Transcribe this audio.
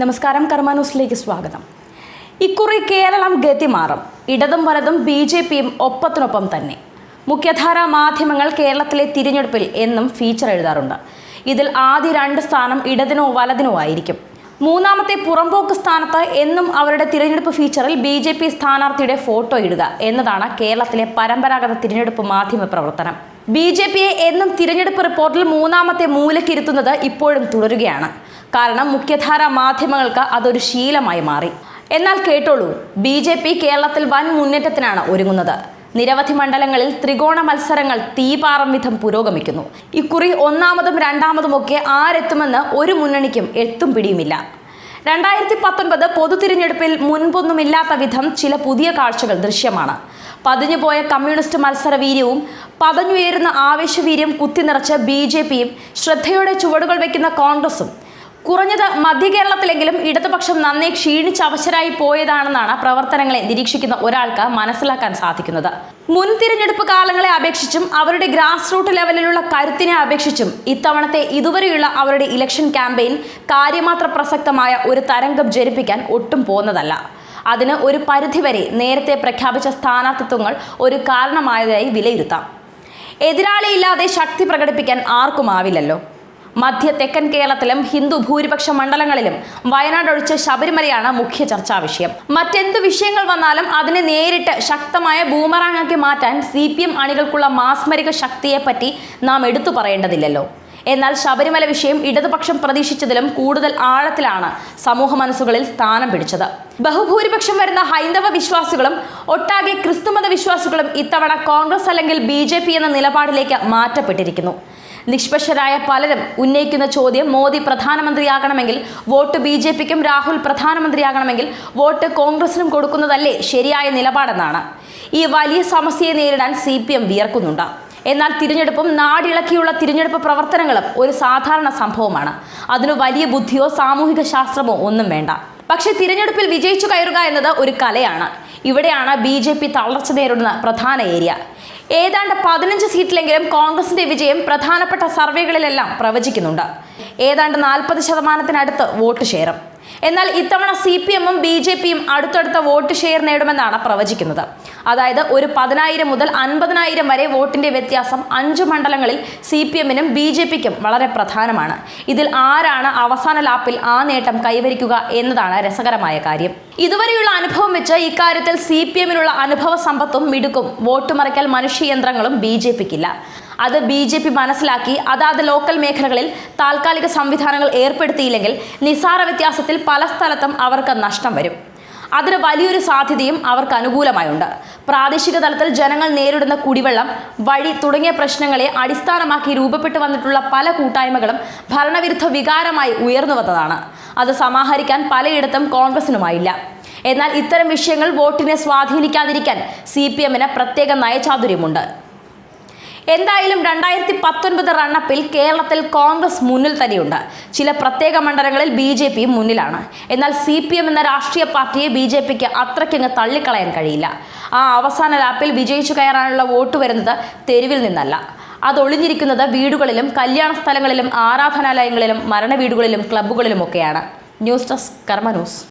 നമസ്കാരം കർമ്മ ന്യൂസിലേക്ക് സ്വാഗതം. ഇക്കുറി കേരളം ഗതിമാറും. ഇടതും വലതും ബി ജെ പിയും ഒപ്പത്തിനൊപ്പം തന്നെ. മുഖ്യധാരാ മാധ്യമങ്ങൾ കേരളത്തിലെ തിരഞ്ഞെടുപ്പിൽ എന്നും ഫീച്ചർ എഴുതാറുണ്ട്. ഇതിൽ ആദ്യ രണ്ട് സ്ഥാനം ഇടതിനോ വലതിനോ ആയിരിക്കും. മൂന്നാമത്തെ പുറംപോക്ക് സ്ഥാനത്ത് എന്നും അവരുടെ തിരഞ്ഞെടുപ്പ് ഫീച്ചറിൽ ബി ജെ പി സ്ഥാനാർത്ഥിയുടെ ഫോട്ടോ ഇടുക എന്നതാണ് കേരളത്തിലെ പരമ്പരാഗത തിരഞ്ഞെടുപ്പ് മാധ്യമ പ്രവർത്തനം. ബി ജെ പിയെ എന്നും തിരഞ്ഞെടുപ്പ് റിപ്പോർട്ടിൽ മൂന്നാമത്തെ മൂലക്കിരുത്തുന്നത് ഇപ്പോഴും തുടരുകയാണ്. കാരണം മുഖ്യധാര മാധ്യമങ്ങൾക്ക് അതൊരു ശീലമായി മാറി. എന്നാൽ കേട്ടോളൂ ബി കേരളത്തിൽ വൻ മുന്നേറ്റത്തിനാണ് ഒരുങ്ങുന്നത്. നിരവധി മണ്ഡലങ്ങളിൽ ത്രികോണ മത്സരങ്ങൾ തീപാറും വിധം പുരോഗമിക്കുന്നു. ഇക്കുറി ഒന്നാമതും രണ്ടാമതുമൊക്കെ ആരെത്തുമെന്ന് ഒരു മുന്നണിക്കും എത്തും പിടിയുമില്ല. രണ്ടായിരത്തി പത്തൊൻപത് പൊതു തിരഞ്ഞെടുപ്പിൽ മുൻപൊന്നുമില്ലാത്ത വിധം ചില പുതിയ കാഴ്ചകൾ ദൃശ്യമാണ്. പതിഞ്ഞുപോയ കമ്മ്യൂണിസ്റ്റ് മത്സരവീര്യവും പതഞ്ഞുയരുന്ന ആവേശവീര്യം കുത്തിനിറച്ച് ബി ജെ പിയും ശ്രദ്ധയോടെ ചുവടുകൾ വയ്ക്കുന്ന കോൺഗ്രസും കുറഞ്ഞത് മധ്യ കേരളത്തിലെങ്കിലും ഇടതുപക്ഷം നന്നേ ക്ഷീണിച്ച് അവശരായി പോയതാണെന്നാണ് പ്രവർത്തനങ്ങളെ നിരീക്ഷിക്കുന്ന ഒരാൾക്ക് മനസ്സിലാക്കാൻ സാധിക്കുന്നത്. മുൻ തിരഞ്ഞെടുപ്പ് കാലങ്ങളെ അപേക്ഷിച്ചും അവരുടെ ഗ്രാസ് റൂട്ട് ലെവലിലുള്ള കരുത്തിനെ അപേക്ഷിച്ചും ഇത്തവണത്തെ ഇതുവരെയുള്ള അവരുടെ ഇലക്ഷൻ ക്യാമ്പയിൻ കാര്യമാത്ര പ്രസക്തമായ ഒരു തരംഗം ജനിപ്പിക്കാൻ ഒട്ടും പോകുന്നതല്ല അതിന് ഒരു പരിധിവരെ നേരത്തെ പ്രഖ്യാപിച്ച സ്ഥാനാർത്ഥിത്വങ്ങൾ ഒരു കാരണമായതായി വിലയിരുത്താം. എതിരാളിയില്ലാതെ ശക്തി പ്രകടിപ്പിക്കാൻ ആർക്കുമാവില്ലല്ലോ മധ്യ തെക്കൻ കേരളത്തിലും ഹിന്ദു ഭൂരിപക്ഷ മണ്ഡലങ്ങളിലും വയനാട് ഒഴിച്ച് ശബരിമലയാണ് മുഖ്യ ചർച്ചാ വിഷയം. മറ്റെന്ത് വിഷയങ്ങൾ വന്നാലും അതിനെ നേരിട്ട് ശക്തമായ ബൂമറാങ്ങാക്കി മാറ്റാൻ സി പി എം അണികൾക്കുള്ള മാസ്മരിക ശക്തിയെപ്പറ്റി നാം എടുത്തു പറയേണ്ടതില്ലല്ലോ. എന്നാൽ ശബരിമല വിഷയം ഇടതുപക്ഷം പ്രതീക്ഷിച്ചതിലും കൂടുതൽ ആഴത്തിലാണ് സമൂഹ മനസ്സുകളിൽ സ്ഥാനം പിടിച്ചത്. ബഹുഭൂരിപക്ഷം വരുന്ന ഹൈന്ദവ വിശ്വാസികളും ഒട്ടാകെ ക്രിസ്തുമത വിശ്വാസികളും ഇത്തവണ കോൺഗ്രസ് അല്ലെങ്കിൽ ബി എന്ന നിലപാടിലേക്ക് മാറ്റപ്പെട്ടിരിക്കുന്നു. നിഷ്പക്ഷരായ പലരും ഉന്നയിക്കുന്ന ചോദ്യം മോദി പ്രധാനമന്ത്രിയാകണമെങ്കിൽ വോട്ട് ബി ജെ പിക്കും രാഹുൽ പ്രധാനമന്ത്രിയാകണമെങ്കിൽ വോട്ട് കോൺഗ്രസിനും കൊടുക്കുന്നതല്ലേ ശരിയായ നിലപാടെന്നാണ്. ഈ വലിയ സമസ്യയെ നേരിടാൻ സി പി എം വിയർക്കുന്നുണ്ട്. എന്നാൽ തിരഞ്ഞെടുപ്പും നാടിളക്കിയുള്ള തിരഞ്ഞെടുപ്പ് പ്രവർത്തനങ്ങളും ഒരു സാധാരണ സംഭവമാണ്. അതിനു വലിയ ബുദ്ധിയോ സാമൂഹിക ശാസ്ത്രമോ ഒന്നും വേണ്ട. പക്ഷേ തിരഞ്ഞെടുപ്പിൽ വിജയിച്ചു കയറുക എന്നത് ഒരു കലയാണ്. ഇവിടെയാണ് ബി തളർച്ച നേരിടുന്ന പ്രധാന ഏരിയ. ഏതാണ്ട് പതിനഞ്ച് സീറ്റിലെങ്കിലും കോൺഗ്രസിന്റെ വിജയം പ്രധാനപ്പെട്ട സർവേകളിലെല്ലാം പ്രവചിക്കുന്നുണ്ട്. ഏതാണ്ട് നാൽപ്പത് ശതമാനത്തിനടുത്ത് വോട്ട് ഷെയറും എന്നാൽ ഇത്തവണ സി പി എമ്മും ബി ജെ പിയും അടുത്തടുത്ത വോട്ട് ഷെയർ നേടുമെന്നാണ് പ്രവചിക്കുന്നത്. അതായത് ഒരു പതിനായിരം മുതൽ അൻപതിനായിരം വരെ വോട്ടിന്റെ വ്യത്യാസം അഞ്ച് മണ്ഡലങ്ങളിൽ സി പി എമ്മിനും ബി ജെ പിക്കും വളരെ പ്രധാനമാണ്. ഇതിൽ ആരാണ് അവസാന ലാപ്പിൽ ആ നേട്ടം കൈവരിക്കുക എന്നതാണ് രസകരമായ കാര്യം. ഇതുവരെയുള്ള അനുഭവം വെച്ച് ഇക്കാര്യത്തിൽ സി പി എമ്മിനുള്ള അനുഭവ സമ്പത്തും മിടുക്കും. വോട്ട് മറിക്കൽ മനുഷ്യയന്ത്രങ്ങളും ബി ജെ പിക്കില്ല. അത് ബി ജെ പി മനസ്സിലാക്കി അതാത് ലോക്കൽ മേഖലകളിൽ താൽക്കാലിക സംവിധാനങ്ങൾ ഏർപ്പെടുത്തിയില്ലെങ്കിൽ നിസ്സാര വ്യത്യാസത്തിൽ പല സ്ഥലത്തും അവർക്ക് നഷ്ടം വരും. അതിന് വലിയൊരു സാധ്യതയും അവർക്ക് അനുകൂലമായുണ്ട്. പ്രാദേശിക തലത്തിൽ ജനങ്ങൾ നേരിടുന്ന കുടിവെള്ളം വഴി തുടങ്ങിയ പ്രശ്നങ്ങളെ അടിസ്ഥാനമാക്കി രൂപപ്പെട്ടു വന്നിട്ടുള്ള പല കൂട്ടായ്മകളും ഭരണവിരുദ്ധ വികാരമായി ഉയർന്നു വന്നതാണ്. അത് സമാഹരിക്കാൻ പലയിടത്തും കോൺഗ്രസിനുമായില്ല. എന്നാൽ ഇത്തരം വിഷയങ്ങൾ വോട്ടിനെ സ്വാധീനിക്കാതിരിക്കാൻ സി പി എമ്മിന് പ്രത്യേക നയചാതുര്യമുണ്ട്. എന്തായാലും രണ്ടായിരത്തി പത്തൊൻപത് റണ്ണപ്പിൽ കേരളത്തിൽ കോൺഗ്രസ് മുന്നിൽ തന്നെയുണ്ട്. ചില പ്രത്യേക മണ്ഡലങ്ങളിൽ ബി ജെ പി മുന്നിലാണ്. എന്നാൽ സി പി എം എന്ന രാഷ്ട്രീയ പാർട്ടിയെ ബി ജെ പിക്ക് അത്രയ്ക്കങ്ങ് തള്ളിക്കളയാൻ കഴിയില്ല. ആ അവസാന ലാപ്പിൽ വിജയിച്ചു കയറാനുള്ള വോട്ട് വരുന്നത് തെരുവിൽ നിന്നല്ല. അതൊളിഞ്ഞിരിക്കുന്നത് വീടുകളിലും കല്യാണ സ്ഥലങ്ങളിലും ആരാധനാലയങ്ങളിലും മരണ വീടുകളിലും ക്ലബ്ബുകളിലുമൊക്കെയാണ് ന്യൂസ് ഡെസ്ക് കർമ്മ ന്യൂസ്.